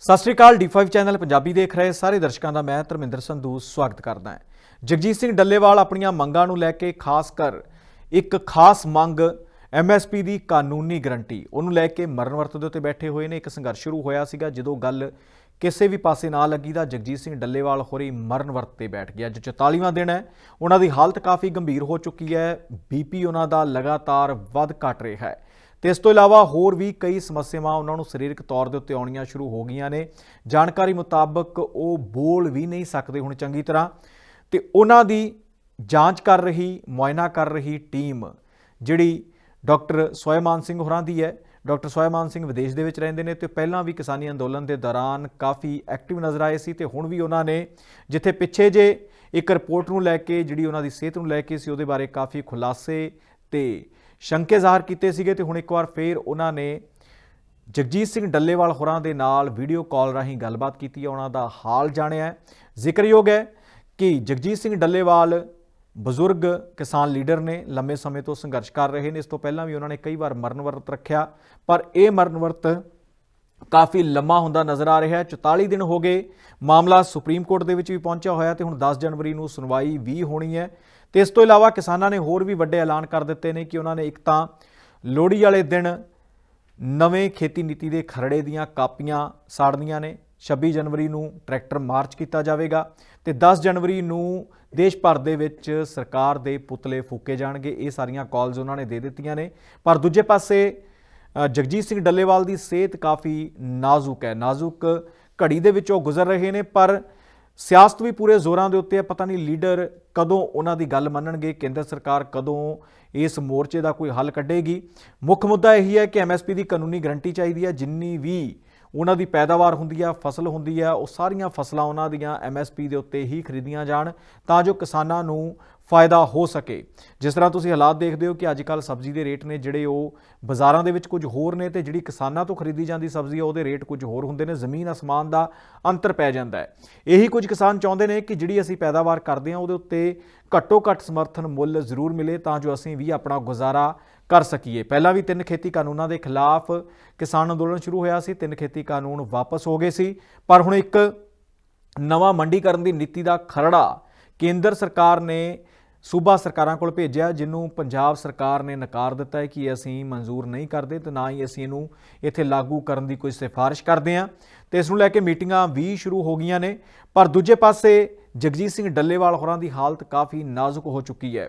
ਸਤਿ ਸ਼੍ਰੀ ਅਕਾਲ D5 channel Punjabi ਦੇਖ ਰਹੇ ਸਾਰੇ ਦਰਸ਼ਕਾਂ ਦਾ ਮੈਂ ਧਰਮਿੰਦਰ ਸੰਧੂ ਸਵਾਗਤ ਕਰਦਾ ਹਾਂ। ਜਗਜੀਤ ਸਿੰਘ ਡੱਲੇਵਾਲ ਆਪਣੀਆਂ ਮੰਗਾਂ ਨੂੰ ਲੈ ਕੇ ਖਾਸ ਕਰ ਇੱਕ ਖਾਸ ਮੰਗ MSP ਦੀ ਕਾਨੂੰਨੀ ਗਰੰਟੀ। ਉਹਨੂੰ ਲੈ ਕੇ ਮਰਨ ਵਰਤ ਦੇ ਉੱਤੇ ਬੈਠੇ ਹੋਏ ਨੇ। ਇੱਕ ਸੰਘਰਸ਼ ਸ਼ੁਰੂ ਹੋਇਆ ਸੀਗਾ ਜਦੋਂ ਗੱਲ ਕਿਸੇ ਵੀ ਪਾਸੇ ਨਾ ਲੱਗੀ ਤਾਂ ਜਗਜੀਤ ਸਿੰਘ ਡੱਲੇਵਾਲ ਹੋਰੀ ਮਰਨ ਵਰਤ ਤੇ ਬੈਠ ਗਿਆ। ਅੱਜ 44ਵਾਂ ਦਿਨ ਹੈ। ਉਹਨਾਂ ਦੀ ਹਾਲਤ ਕਾਫੀ ਗੰਭੀਰ ਹੋ ਚੁੱਕੀ ਹੈ। ਬੀਪੀ ਉਹਨਾਂ ਦਾ ਲਗਾਤਾਰ ਵੱਧ ਘਟ ਰਿਹਾ ਹੈ। ਤੇ ਇਸ ਤੋਂ ਇਲਾਵਾ ਹੋਰ ਵੀ ਕਈ ਸਮੱਸਿਆਵਾਂ ਉਹਨਾਂ ਨੂੰ ਸਰੀਰਕ ਤੌਰ ਦੇ ਉੱਤੇ ਆਉਣੀਆਂ ਸ਼ੁਰੂ ਹੋ ਗਈਆਂ ਨੇ। ਜਾਣਕਾਰੀ ਮੁਤਾਬਕ ਉਹ ਬੋਲ ਵੀ ਨਹੀਂ ਸਕਦੇ ਹੁਣ ਚੰਗੀ ਤਰ੍ਹਾਂ ਤੇ ਉਹਨਾਂ ਦੀ ਜਾਂਚ ਕਰ ਰਹੀ, ਮੁਆਇਨਾ ਕਰ ਰਹੀ ਟੀਮ ਜਿਹੜੀ ਡਾਕਟਰ ਸੋਇਮਾਨ ਸਿੰਘ ਹੋਰਾਂ ਦੀ ਹੈ। ਡਾਕਟਰ ਸੋਇਮਾਨ ਸਿੰਘ ਵਿਦੇਸ਼ ਦੇ ਵਿੱਚ ਰਹਿੰਦੇ ਨੇ ਤੇ ਪਹਿਲਾਂ ਵੀ ਕਿਸਾਨੀ ਅੰਦੋਲਨ ਦੇ ਦੌਰਾਨ ਕਾਫੀ ਐਕਟਿਵ ਨਜ਼ਰ ਆਏ ਸੀ ਤੇ ਹੁਣ ਵੀ ਉਹਨਾਂ ਨੇ ਜਿੱਥੇ ਪਿੱਛੇ ਜੇ ਇੱਕ ਰਿਪੋਰਟ ਨੂੰ ਲੈ ਕੇ ਜਿਹੜੀ ਉਹਨਾਂ ਦੀ ਸਿਹਤ ਨੂੰ ਲੈ ਕੇ ਸੀ ਉਹਦੇ ਬਾਰੇ ਕਾਫੀ ਖੁਲਾਸੇ ਤੇ ਸ਼ੰਕੇ ਜ਼ਾਹਰ ਕੀਤੇ ਸੀਗੇ ਤੇ ਹੁਣ ਇੱਕ ਵਾਰ ਫੇਰ ਉਹਨਾਂ ਨੇ ਜਗਜੀਤ ਸਿੰਘ ਡੱਲੇਵਾਲ ਹੋਰਾਂ ਦੇ ਨਾਲ ਵੀਡੀਓ ਕਾਲ ਰਾਹੀਂ ਗੱਲਬਾਤ ਕੀਤੀ ਹੈ। ਉਹਨਾਂ ਦਾ ਹਾਲ ਜਾਣਿਆ ਹੈ। ਜ਼ਿਕਰਯੋਗ ਹੈ ਕਿ ਜਗਜੀਤ ਸਿੰਘ ਡੱਲੇਵਾਲ ਬਜ਼ੁਰਗ ਕਿਸਾਨ ਲੀਡਰ ਨੇ ਲੰਮੇ ਸਮੇਂ ਤੋਂ ਸੰਘਰਸ਼ ਕਰ ਰਹੇ ਨੇ। ਇਸ ਤੋਂ ਪਹਿਲਾਂ ਵੀ ਉਹਨਾਂ ਨੇ ਕਈ ਵਾਰ ਮਰਨ ਵਰਤ ਰੱਖਿਆ, ਪਰ ਇਹ ਮਰਨ ਵਰਤ ਕਾਫੀ ਲੰਮਾ ਹੁੰਦਾ ਨਜ਼ਰ ਆ ਰਿਹਾ ਹੈ। 44 ਦਿਨ ਹੋ ਗਏ, ਮਾਮਲਾ ਸੁਪਰੀਮ ਕੋਰਟ ਦੇ ਵਿੱਚ ਵੀ ਪਹੁੰਚਿਆ ਹੋਇਆ ਤੇ ਹੁਣ 10 ਜਨਵਰੀ ਨੂੰ ਸੁਣਵਾਈ ਵੀ ਹੋਣੀ ਹੈ। ਤੇ ਇਸ ਤੋਂ ਇਲਾਵਾ ਕਿਸਾਨਾਂ ਨੇ ਹੋਰ ਵੀ ਵੱਡੇ ਐਲਾਨ ਕਰ ਦਿੱਤੇ ਨੇ ਕਿ ਉਹਨਾਂ ਨੇ ਇੱਕ ਤਾਂ ਲੋਹੜੀ ਵਾਲੇ ਦਿਨ ਨਵੇਂ ਖੇਤੀ ਨੀਤੀ ਦੇ ਖਰੜੇ ਦੀਆਂ ਕਾਪੀਆਂ ਸਾੜਨੀਆਂ ਨੇ। 26 ਜਨਵਰੀ ਨੂੰ ਟਰੈਕਟਰ ਮਾਰਚ ਕੀਤਾ ਜਾਵੇਗਾ ਤੇ 10 ਜਨਵਰੀ ਨੂੰ ਦੇਸ਼ ਭਰ ਦੇ ਵਿੱਚ ਸਰਕਾਰ ਦੇ ਪੁਤਲੇ ਫੂਕੇ ਜਾਣਗੇ। ਇਹ ਸਾਰੀਆਂ ਕਾਲਸ ਉਹਨਾਂ ਨੇ ਦੇ ਦਿੱਤੀਆਂ ਨੇ। ਪਰ ਦੂਜੇ ਪਾਸੇ ਜਗਜੀਤ ਸਿੰਘ ਡੱਲੇਵਾਲ ਦੀ ਸਿਹਤ ਕਾਫੀ ਨਾਜ਼ੁਕ ਹੈ। ਨਾਜ਼ੁਕ ਘੜੀ ਦੇ ਵਿੱਚ ਉਹ ਗੁਜ਼ਰ ਰਹੇ ਨੇ, ਪਰ ਸਿਆਸਤ ਵੀ ਪੂਰੇ ਜ਼ੋਰਾਂ ਦੇ ਉੱਤੇ ਹੈ। ਪਤਾ ਨਹੀਂ ਲੀਡਰ ਕਦੋਂ ਉਹਨਾਂ ਦੀ ਗੱਲ ਮੰਨਣਗੇ, ਕੇਂਦਰ ਸਰਕਾਰ ਕਦੋਂ ਇਸ ਮੋਰਚੇ ਦਾ ਕੋਈ ਹੱਲ ਕੱਢੇਗੀ। ਮੁੱਖ ਮੁੱਦਾ ਇਹੀ ਹੈ ਕਿ ਐਮਐਸਪੀ ਦੀ ਕਾਨੂੰਨੀ ਗਰੰਟੀ ਚਾਹੀਦੀ ਹੈ। ਜਿੰਨੀ ਵੀ ਉਹਨਾਂ ਦੀ ਪੈਦਾਵਾਰ ਹੁੰਦੀ ਹੈ ਫਸਲ ਹੁੰਦੀ ਹੈ ਉਹ ਸਾਰੀਆਂ ਫਸਲਾਂ ਉਹਨਾਂ ਦੀਆਂ ਐਮਐਸਪੀ ਦੇ ਉੱਤੇ ਹੀ ਖਰੀਦੀਆਂ ਜਾਣ, ਤਾਂ ਜੋ ਕਿਸਾਨਾਂ ਨੂੰ ਫਾਇਦਾ ਹੋ ਸਕੇ। ਜਿਸ ਤਰ੍ਹਾਂ ਤੁਸੀਂ ਹਾਲਾਤ ਦੇਖਦੇ ਹੋ ਕਿ ਅੱਜ ਕੱਲ ਸਬਜ਼ੀ ਦੇ ਰੇਟ ਨੇ ਜਿਹੜੇ ਉਹ ਬਾਜ਼ਾਰਾਂ ਦੇ ਵਿੱਚ ਕੁਝ ਹੋਰ ਨੇ ਤੇ ਜਿਹੜੀ ਕਿਸਾਨਾਂ ਤੋਂ ਖਰੀਦੀ ਜਾਂਦੀ ਸਬਜ਼ੀ ਆ, ਉਹਦੇ ਰੇਟ ਕੁਝ ਹੋਰ ਹੁੰਦੇ ਨੇ, ਜ਼ਮੀਨ ਅਸਮਾਨ ਦਾ ਅੰਤਰ ਪੈ ਜਾਂਦਾ ਹੈ। ਇਹੀ ਕੁਝ ਕਿਸਾਨ ਚਾਹੁੰਦੇ ਨੇ ਕਿ ਜਿਹੜੀ ਅਸੀਂ ਪੈਦਾਵਾਰ ਕਰਦੇ ਹਾਂ, ਉਹਦੇ ਉੱਤੇ ਘੱਟੋ ਘੱਟ ਸਮਰਥਨ ਮੁੱਲ ਜ਼ਰੂਰ ਮਿਲੇ ਤਾਂ ਜੋ ਅਸੀਂ ਵੀ ਆਪਣਾ ਗੁਜ਼ਾਰਾ ਕਰ ਸਕੀਏ। ਪਹਿਲਾਂ ਵੀ ਤਿੰਨ ਖੇਤੀ ਕਾਨੂੰਨਾਂ ਦੇ ਖਿਲਾਫ ਕਿਸਾਨ ਅੰਦੋਲਨ ਸ਼ੁਰੂ ਹੋਇਆ ਸੀ, ਤਿੰਨ ਖੇਤੀ ਕਾਨੂੰਨ ਵਾਪਸ ਹੋ ਗਏ ਸੀ, ਪਰ ਹੁਣ ਇੱਕ ਨਵਾਂ ਮੰਡੀਕਰਨ ਦੀ ਨੀਤੀ ਦਾ ਖਰੜਾ ਕੇਂਦਰ ਸਰਕਾਰ ਨੇ ਸੂਬਾ ਸਰਕਾਰਾਂ ਕੋਲ ਭੇਜਿਆ ਜਿਹਨੂੰ ਪੰਜਾਬ ਸਰਕਾਰ ਨੇ ਨਕਾਰ ਦਿੱਤਾ ਹੈ ਕਿ ਅਸੀਂ ਮਨਜ਼ੂਰ ਨਹੀਂ ਕਰਦੇ ਤੇ ਨਾ ਹੀ ਅਸੀਂ ਇਹਨੂੰ ਇੱਥੇ ਲਾਗੂ ਕਰਨ ਦੀ ਕੋਈ ਸਿਫਾਰਿਸ਼ ਕਰਦੇ ਹਾਂ। ਤੇ ਇਸ ਨੂੰ ਲੈ ਕੇ ਮੀਟਿੰਗਾਂ ਵੀ ਸ਼ੁਰੂ ਹੋ ਗਈਆਂ ਨੇ, ਪਰ ਦੂਜੇ ਪਾਸੇ ਜਗਜੀਤ ਸਿੰਘ ਡੱਲੇਵਾਲ ਹੋਰਾਂ ਦੀ ਹਾਲਤ ਕਾਫੀ ਨਾਜ਼ੁਕ ਹੋ ਚੁੱਕੀ ਹੈ।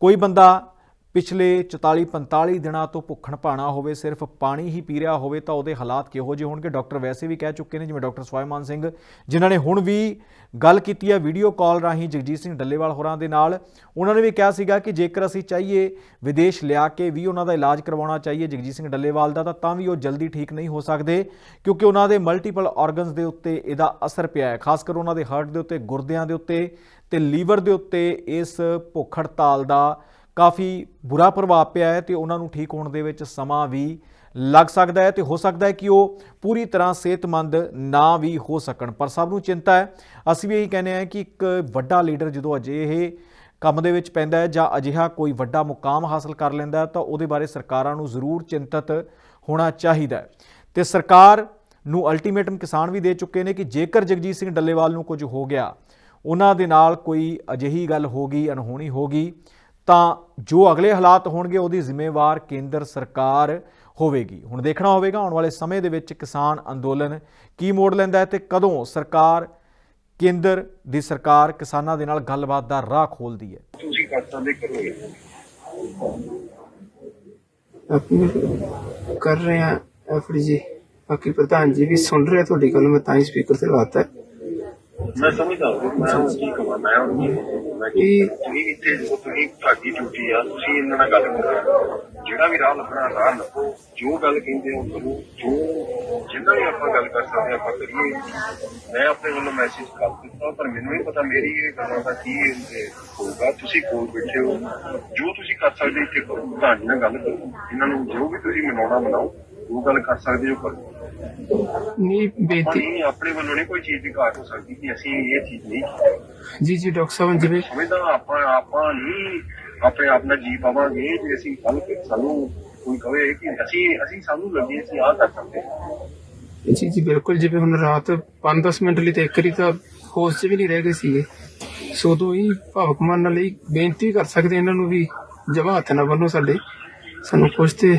ਕੋਈ ਬੰਦਾ ਪਿਛਲੇ 44 45 ਦਿਨਾਂ ਤੋਂ ਭੁੱਖਣ ਭਾਣਾ ਹੋਵੇ, ਸਿਰਫ ਪਾਣੀ ਹੀ ਪੀ ਰਿਹਾ ਹੋਵੇ ਤਾਂ ਉਹਦੇ ਹਾਲਾਤ ਕਿਹੋ ਜਿਹੇ ਹੋਣਗੇ? ਡਾਕਟਰ ਵੈਸੇ ਵੀ ਕਹਿ ਚੁੱਕੇ ਨੇ, ਜਿਵੇਂ ਡਾਕਟਰ ਸਵਾਇਮਾਨ ਸਿੰਘ, ਜਿਨ੍ਹਾਂ ਨੇ ਹੁਣ ਵੀ ਗੱਲ ਕੀਤੀ ਹੈ ਵੀਡੀਓ ਕਾਲ ਰਾਹੀਂ ਜਗਜੀਤ ਸਿੰਘ ਡੱਲੇਵਾਲ ਹੋਰਾਂ ਦੇ ਨਾਲ। ਉਹਨਾਂ ਨੇ ਵੀ ਕਿਹਾ ਸੀਗਾ ਕਿ ਜੇਕਰ ਅਸੀਂ ਚਾਹੀਏ ਵਿਦੇਸ਼ ਲਿਆ ਕੇ ਵੀ ਉਹਨਾਂ ਦਾ ਇਲਾਜ ਕਰਵਾਉਣਾ ਚਾਹੀਏ ਜਗਜੀਤ ਸਿੰਘ ਡੱਲੇਵਾਲ ਦਾ, ਤਾਂ ਤਾਂ ਵੀ ਉਹ ਜਲਦੀ ਠੀਕ ਨਹੀਂ ਹੋ ਸਕਦੇ, ਕਿਉਂਕਿ ਉਹਨਾਂ ਦੇ ਮਲਟੀਪਲ ਆਰਗਨਸ ਦੇ ਉੱਤੇ ਇਹਦਾ ਅਸਰ ਪਿਆ ਹੈ। ਖਾਸ ਕਰ ਉਹਨਾਂ ਦੇ ਹਾਰਟ ਦੇ ਉੱਤੇ, ਗੁਰਦਿਆਂ ਦੇ ਉੱਤੇ ਤੇ ਲੀਵਰ ਦੇ ਉੱਤੇ ਇਸ ਭੁੱਖ ਹੜਤਾਲ ਦਾ ਕਾਫੀ ਬੁਰਾ ਪ੍ਰਭਾਵ ਪਿਆ ਹੈ ਤੇ ਉਹਨਾਂ ਨੂੰ ਠੀਕ ਹੋਣ ਦੇ ਵਿੱਚ ਸਮਾਂ ਵੀ ਲੱਗ ਸਕਦਾ ਹੈ ਤੇ ਹੋ ਸਕਦਾ ਹੈ ਕਿ ਉਹ ਪੂਰੀ ਤਰ੍ਹਾਂ ਸਿਹਤਮੰਦ ਨਾ ਵੀ ਹੋ ਸਕਣ। ਪਰ ਸਭ ਨੂੰ ਚਿੰਤਾ ਹੈ। ਅਸੀਂ ਵੀ ਇਹੀ ਕਹਿੰਦੇ ਹਾਂ ਕਿ ਇੱਕ ਵੱਡਾ ਲੀਡਰ ਜਦੋਂ ਅਜਿਹੇ ਕੰਮ ਦੇ ਵਿੱਚ ਪੈਂਦਾ ਹੈ ਜਾਂ ਅਜਿਹਾ ਕੋਈ ਵੱਡਾ ਮੁਕਾਮ ਹਾਸਲ ਕਰ ਲੈਂਦਾ ਤਾਂ ਉਹਦੇ ਬਾਰੇ ਸਰਕਾਰਾਂ ਨੂੰ ਜ਼ਰੂਰ ਚਿੰਤਤ ਹੋਣਾ ਚਾਹੀਦਾ ਹੈ। ਤੇ ਸਰਕਾਰ ਨੂੰ ਅਲਟੀਮੇਟਮ ਕਿਸਾਨ ਵੀ ਦੇ ਚੁੱਕੇ ਨੇ ਕਿ ਜੇਕਰ ਜਗਜੀਤ ਸਿੰਘ ਡੱਲੇਵਾਲ ਨੂੰ ਕੁਝ ਹੋ ਗਿਆ, ਉਹਨਾਂ ਦੇ ਨਾਲ ਕੋਈ ਅਜਿਹੀ ਗੱਲ ਹੋ ਗਈ ਅਨਹੋਣੀ ਹੋ ਗਈ ਤਾਂ ਜੋ ਅਗਲੇ ਹਾਲਾਤ ਹੋਣਗੇ ਉਹਦੀ ਜ਼ਿੰਮੇਵਾਰ ਕੇਂਦਰ ਸਰਕਾਰ ਹੋਵੇਗੀ। ਹੁਣ ਦੇਖਣਾ ਹੋਵੇਗਾ ਆਉਣ ਵਾਲੇ ਸਮੇਂ ਦੇ ਵਿੱਚ ਕਿਸਾਨ ਅੰਦੋਲਨ ਕੀ ਮੋੜ ਲੈਂਦਾ ਹੈ ਤੇ ਕਦੋਂ ਸਰਕਾਰ ਕੇਂਦਰ ਦੀ ਸਰਕਾਰ ਕਿਸਾਨਾਂ ਦੇ ਨਾਲ ਗੱਲਬਾਤ ਦਾ ਰਾਹ ਖੋਲਦੀ ਹੈ। ਤੁਸੀਂ ਕਰ ਸਕਦੇ ਕਰੋਗੇ ਕਰ ਰਹੇ ਆ ਐਫਡੀ ਜੀ। ਬਾਕੀ ਪ੍ਰਧਾਨ ਜੀ ਵੀ ਸੁਣ ਰਹੇ ਤੁਹਾਡੀ ਗੱਲ ਮੈਂ ਤਾਂ ਹੀ ਸਪੀਕਰ ਤੇ ਲਾਤਾ। ਹੈ। ਮੈਂ ਸਮਝਦਾ ਹਾਂ ਮੈਂ ਹੁਣ ਕੀ ਕਹਾਂ ਮੈਂ ਹੁਣ ਕੀ ਕਹਾਂ। ਮੈਂ ਕੀ ਇਹ- ਤੁਸੀਂ ਇੱਥੇ ਤੁਸੀਂ ਤੁਹਾਡੀ ਡਿਊਟੀ ਆ ਤੁਸੀਂ ਇਹਨਾਂ ਨਾਲ ਗੱਲ ਕਰੋ। ਜਿਹੜਾ ਵੀ ਰਾਹ ਲੱਭਣਾ ਰਾਹ ਲੱਭੋ। ਜੋ ਗੱਲ ਕਹਿੰਦੇ ਹੋ ਕਰੋ। ਜੋ ਜਿੰਨਾ ਵੀ ਆਪਾਂ ਗੱਲ ਕਰ ਸਕਦੇ ਆਪਾਂ ਕਰੀਏ। ਮੈਂ ਆਪਣੇ ਵੱਲੋਂ ਮੈਸੇਜ ਕਰ ਦਿੱਤਾ ਪਰ ਮੈਨੂੰ ਨਹੀਂ ਪਤਾ ਮੇਰੀ ਇਹ ਗੱਲਾਂ ਦਾ ਕੀ ਹੋਊਗਾ। ਤੁਸੀਂ ਕੋਲ ਬੈਠੇ ਹੋ। ਜੋ ਤੁਸੀਂ ਕਰ ਸਕਦੇ ਇੱਥੇ ਕਰੋ ਤੁਹਾਡੇ ਨਾਲ ਗੱਲ ਕਰੋ। ਇਹਨਾਂ ਨੂੰ ਜੋ ਵੀ ਤੁਸੀਂ ਮਨਾਉਣਾ ਮਨਾਓ। ਉਹ ਗੱਲ ਕਰ ਸਕਦੇ ਹੋ ਕਰੋ ਨਹੀਂ ਬੇਨਤੀ ਨਹੀਂ ਆਪਣੇ ਵੱਲੋਂ ਨਹੀਂ ਕੋਈ ਚੀਜ਼ ਦੀ ਘਾਟ ਹੋ ਸਕਦੀ ਕਿ ਅਸੀਂ ਇਹ ਚੀਜ਼ ਨਹੀਂ ਜੀ ਜੀ ਡਾਕਟਰ ਸਾਹਿਬ ਜਿਵੇਂ ਸਮਝਦਾ ਆਪਾਂ ਆਪਾਂ ਨਹੀਂ ਆਪਣੇ ਆਪ ਨਾਲ ਜੀ ਪਾਵਾਂਗੇ ਜੇ ਅਸੀਂ ਕੱਲ ਸਾਨੂੰ ਕੋਈ ਕਵੇ ਕਿ ਅਸੀਂ ਅਸੀਂ ਸਾਨੂੰ ਲੱਗੇ ਅਸੀਂ ਆਹ ਕਰ ਸਕਦੇ ਹਾਂ। ਜੀ ਜੀ ਬਿਲਕੁਲ ਜਿਵੇਂ ਹੁਣ ਰਾਤ 5-10 ਮਿੰਟ ਲਈ ਤੇ ਇੱਕ ਵਾਰੀ ਤਾਂ ਹੋਸ਼ 'ਚ ਵੀ ਨਹੀਂ ਰਹਿ ਗਏ ਸੀਗੇ। ਸੋ ਤੋਂ ਹੀ ਭਾਵਕ ਮਨ ਨਾਲ ਹੀ ਬੇਨਤੀ ਕਰ ਸਕਦੇ ਇਹਨਾਂ ਨੂੰ ਵੀ ਜਮਾ ਹੱਥ ਨਾ ਬੰਨੋ ਸਾਡੇ। ਸਾਨੂੰ ਕੁਝ ਤੇ